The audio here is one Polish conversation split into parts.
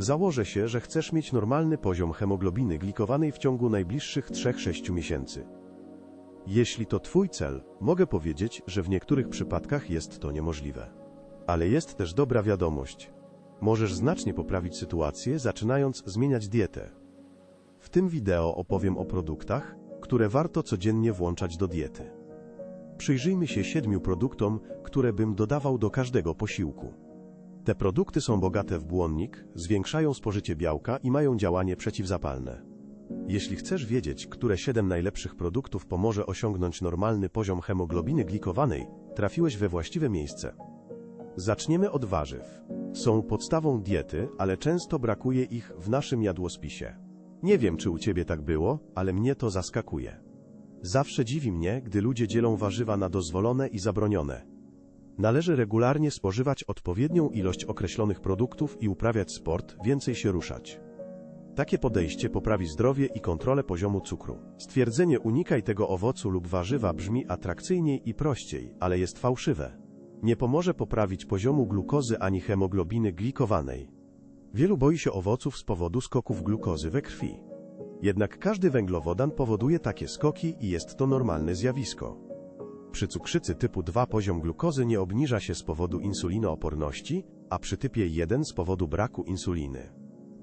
Założę się, że chcesz mieć normalny poziom hemoglobiny glikowanej w ciągu najbliższych 3-6 miesięcy. Jeśli to Twój cel, mogę powiedzieć, że w niektórych przypadkach jest to niemożliwe. Ale jest też dobra wiadomość. Możesz znacznie poprawić sytuację, zaczynając zmieniać dietę. W tym wideo opowiem o produktach, które warto codziennie włączać do diety. Przyjrzyjmy się siedmiu produktom, które bym dodawał do każdego posiłku. Te produkty są bogate w błonnik, zwiększają spożycie białka i mają działanie przeciwzapalne. Jeśli chcesz wiedzieć, które 7 najlepszych produktów pomoże osiągnąć normalny poziom hemoglobiny glikowanej, trafiłeś we właściwe miejsce. Zaczniemy od warzyw. Są podstawą diety, ale często brakuje ich w naszym jadłospisie. Nie wiem, czy u ciebie tak było, ale mnie to zaskakuje. Zawsze dziwi mnie, gdy ludzie dzielą warzywa na dozwolone i zabronione. Należy regularnie spożywać odpowiednią ilość określonych produktów i uprawiać sport, więcej się ruszać. Takie podejście poprawi zdrowie i kontrolę poziomu cukru. Stwierdzenie unikaj tego owocu lub warzywa brzmi atrakcyjniej i prościej, ale jest fałszywe. Nie pomoże poprawić poziomu glukozy ani hemoglobiny glikowanej. Wielu boi się owoców z powodu skoków glukozy we krwi. Jednak każdy węglowodan powoduje takie skoki i jest to normalne zjawisko. Przy cukrzycy typu 2 poziom glukozy nie obniża się z powodu insulinooporności, a przy typie 1 z powodu braku insuliny.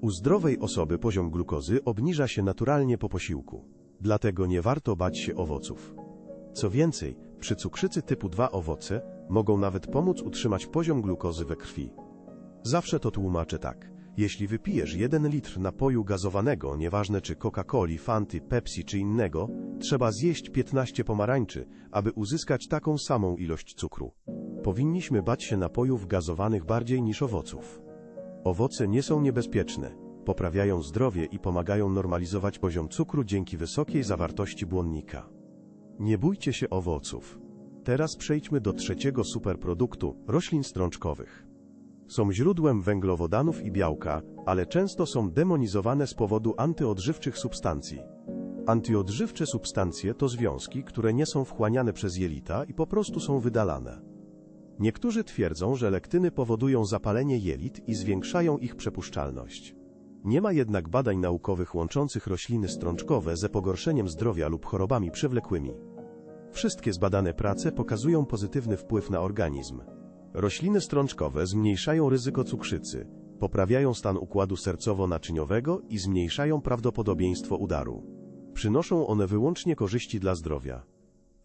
U zdrowej osoby poziom glukozy obniża się naturalnie po posiłku. Dlatego nie warto bać się owoców. Co więcej, przy cukrzycy typu 2 owoce mogą nawet pomóc utrzymać poziom glukozy we krwi. Zawsze to tłumaczę tak. Jeśli wypijesz 1 litr napoju gazowanego, nieważne czy Coca-Coli, Fanty, Pepsi czy innego, trzeba zjeść 15 pomarańczy, aby uzyskać taką samą ilość cukru. Powinniśmy bać się napojów gazowanych bardziej niż owoców. Owoce nie są niebezpieczne, poprawiają zdrowie i pomagają normalizować poziom cukru dzięki wysokiej zawartości błonnika. Nie bójcie się owoców. Teraz przejdźmy do trzeciego superproduktu roślin strączkowych. Są źródłem węglowodanów i białka, ale często są demonizowane z powodu antyodżywczych substancji. Antyodżywcze substancje to związki, które nie są wchłaniane przez jelita i po prostu są wydalane. Niektórzy twierdzą, że lektyny powodują zapalenie jelit i zwiększają ich przepuszczalność. Nie ma jednak badań naukowych łączących rośliny strączkowe ze pogorszeniem zdrowia lub chorobami przewlekłymi. Wszystkie zbadane prace pokazują pozytywny wpływ na organizm. Rośliny strączkowe zmniejszają ryzyko cukrzycy, poprawiają stan układu sercowo-naczyniowego i zmniejszają prawdopodobieństwo udaru. Przynoszą one wyłącznie korzyści dla zdrowia.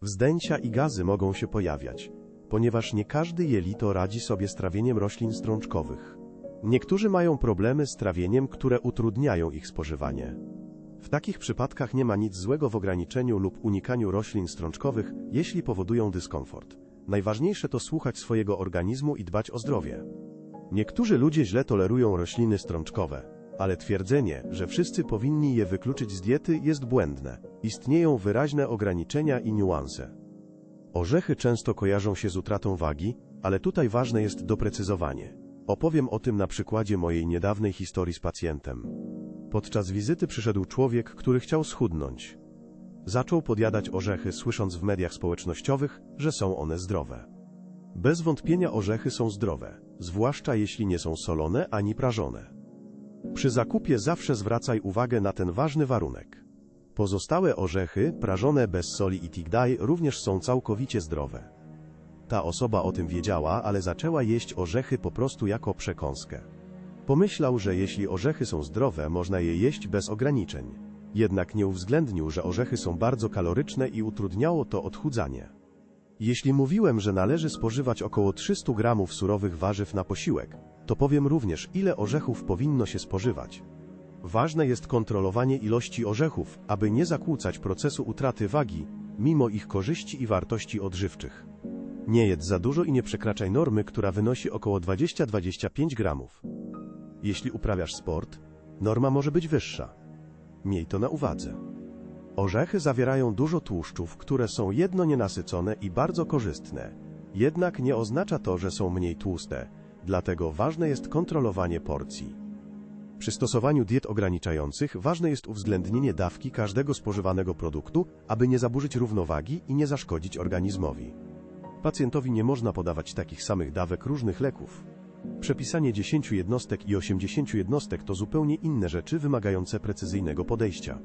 Wzdęcia i gazy mogą się pojawiać, ponieważ nie każdy jelito radzi sobie z trawieniem roślin strączkowych. Niektórzy mają problemy z trawieniem, które utrudniają ich spożywanie. W takich przypadkach nie ma nic złego w ograniczeniu lub unikaniu roślin strączkowych, jeśli powodują dyskomfort. Najważniejsze to słuchać swojego organizmu i dbać o zdrowie. Niektórzy ludzie źle tolerują rośliny strączkowe, ale twierdzenie, że wszyscy powinni je wykluczyć z diety jest błędne. Istnieją wyraźne ograniczenia i niuanse. Orzechy często kojarzą się z utratą wagi, ale tutaj ważne jest doprecyzowanie. Opowiem o tym na przykładzie mojej niedawnej historii z pacjentem. Podczas wizyty przyszedł człowiek, który chciał schudnąć. Zaczął podjadać orzechy, słysząc w mediach społecznościowych, że są one zdrowe. Bez wątpienia orzechy są zdrowe, zwłaszcza jeśli nie są solone ani prażone. Przy zakupie zawsze zwracaj uwagę na ten ważny warunek. Pozostałe orzechy, prażone bez soli i tigdaj, również są całkowicie zdrowe. Ta osoba o tym wiedziała, ale zaczęła jeść orzechy po prostu jako przekąskę. Pomyślał, że jeśli orzechy są zdrowe, można je jeść bez ograniczeń. Jednak nie uwzględnił, że orzechy są bardzo kaloryczne i utrudniało to odchudzanie. Jeśli mówiłem, że należy spożywać około 300 gramów surowych warzyw na posiłek, to powiem również, ile orzechów powinno się spożywać. Ważne jest kontrolowanie ilości orzechów, aby nie zakłócać procesu utraty wagi, mimo ich korzyści i wartości odżywczych. Nie jedz za dużo i nie przekraczaj normy, która wynosi około 20-25 gramów. Jeśli uprawiasz sport, norma może być wyższa. Miej to na uwadze. Orzechy zawierają dużo tłuszczów, które są jedno nienasycone i bardzo korzystne. Jednak nie oznacza to, że są mniej tłuste, dlatego ważne jest kontrolowanie porcji. Przy stosowaniu diet ograniczających ważne jest uwzględnienie dawki każdego spożywanego produktu, aby nie zaburzyć równowagi i nie zaszkodzić organizmowi. Pacjentowi nie można podawać takich samych dawek różnych leków. Przepisanie 10 jednostek i 80 jednostek to zupełnie inne rzeczy wymagające precyzyjnego podejścia.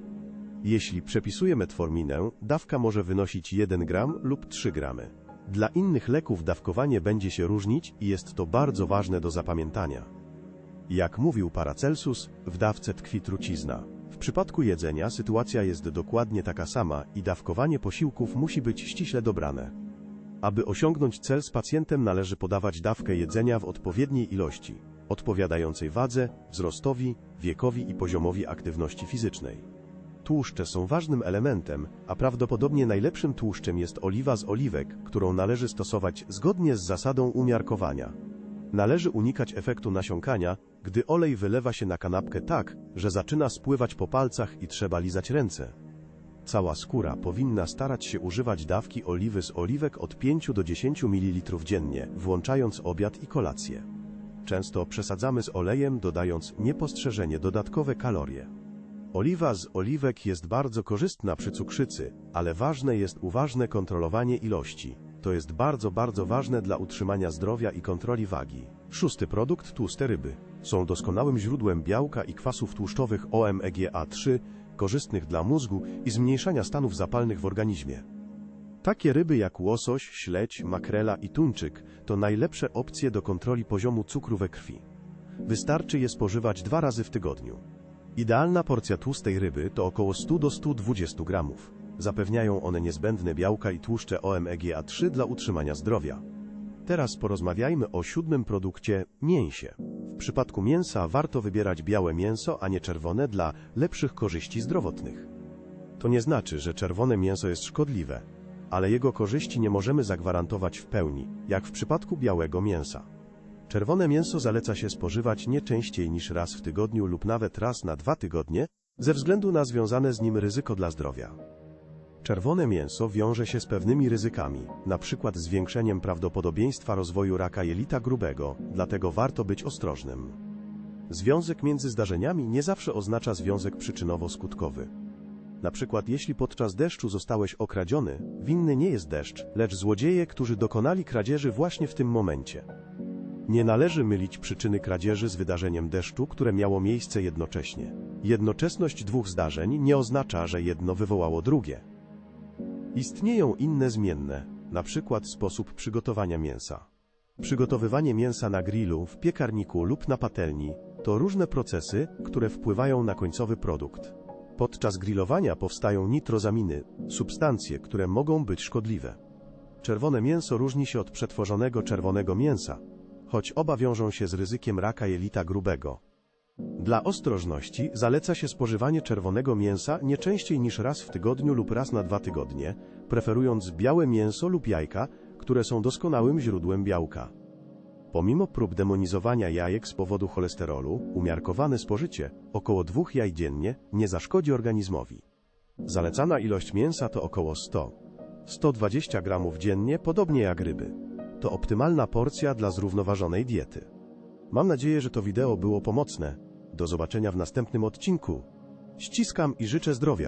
Jeśli przepisuje metforminę, dawka może wynosić 1 gram lub 3 gramy. Dla innych leków dawkowanie będzie się różnić i jest to bardzo ważne do zapamiętania. Jak mówił Paracelsus, w dawce tkwi trucizna. W przypadku jedzenia sytuacja jest dokładnie taka sama i dawkowanie posiłków musi być ściśle dobrane. Aby osiągnąć cel z pacjentem należy podawać dawkę jedzenia w odpowiedniej ilości, odpowiadającej wadze, wzrostowi, wiekowi i poziomowi aktywności fizycznej. Tłuszcze są ważnym elementem, a prawdopodobnie najlepszym tłuszczem jest oliwa z oliwek, którą należy stosować zgodnie z zasadą umiarkowania. Należy unikać efektu nasiąkania, gdy olej wylewa się na kanapkę tak, że zaczyna spływać po palcach i trzeba lizać ręce. Cała skóra powinna starać się używać dawki oliwy z oliwek od 5 do 10 ml dziennie, włączając obiad i kolację. Często przesadzamy z olejem, dodając niepostrzeżenie dodatkowe kalorie. Oliwa z oliwek jest bardzo korzystna przy cukrzycy, ale ważne jest uważne kontrolowanie ilości. To jest bardzo, bardzo ważne dla utrzymania zdrowia i kontroli wagi. Szósty produkt tłuste ryby. Są doskonałym źródłem białka i kwasów tłuszczowych OMEGA3, korzystnych dla mózgu i zmniejszania stanów zapalnych w organizmie. Takie ryby jak łosoś, śledź, makrela i tuńczyk to najlepsze opcje do kontroli poziomu cukru we krwi. Wystarczy je spożywać dwa razy w tygodniu. Idealna porcja tłustej ryby to około 100 do 120 gramów. Zapewniają one niezbędne białka i tłuszcze OMEGA3 dla utrzymania zdrowia. Teraz porozmawiajmy o siódmym produkcie mięsie. Przypadku mięsa warto wybierać białe mięso, a nie czerwone dla lepszych korzyści zdrowotnych. To nie znaczy, że czerwone mięso jest szkodliwe, ale jego korzyści nie możemy zagwarantować w pełni, jak w przypadku białego mięsa. Czerwone mięso zaleca się spożywać nie częściej niż raz w tygodniu lub nawet raz na dwa tygodnie, ze względu na związane z nim ryzyko dla zdrowia. Czerwone mięso wiąże się z pewnymi ryzykami, np. zwiększeniem prawdopodobieństwa rozwoju raka jelita grubego, dlatego warto być ostrożnym. Związek między zdarzeniami nie zawsze oznacza związek przyczynowo-skutkowy. Na przykład jeśli podczas deszczu zostałeś okradziony, winny nie jest deszcz, lecz złodzieje, którzy dokonali kradzieży właśnie w tym momencie. Nie należy mylić przyczyny kradzieży z wydarzeniem deszczu, które miało miejsce jednocześnie. Jednoczesność dwóch zdarzeń nie oznacza, że jedno wywołało drugie. Istnieją inne zmienne, na przykład sposób przygotowania mięsa. Przygotowywanie mięsa na grillu, w piekarniku lub na patelni to różne procesy, które wpływają na końcowy produkt. Podczas grillowania powstają nitrozaminy, substancje, które mogą być szkodliwe. Czerwone mięso różni się od przetworzonego czerwonego mięsa, choć oba wiążą się z ryzykiem raka jelita grubego. Dla ostrożności zaleca się spożywanie czerwonego mięsa nie częściej niż raz w tygodniu lub raz na dwa tygodnie, preferując białe mięso lub jajka, które są doskonałym źródłem białka. Pomimo prób demonizowania jajek z powodu cholesterolu, umiarkowane spożycie, około dwóch jaj dziennie, nie zaszkodzi organizmowi. Zalecana ilość mięsa to około 100-120 gramów dziennie, podobnie jak ryby. To optymalna porcja dla zrównoważonej diety. Mam nadzieję, że to wideo było pomocne. Do zobaczenia w następnym odcinku. Ściskam i życzę zdrowia.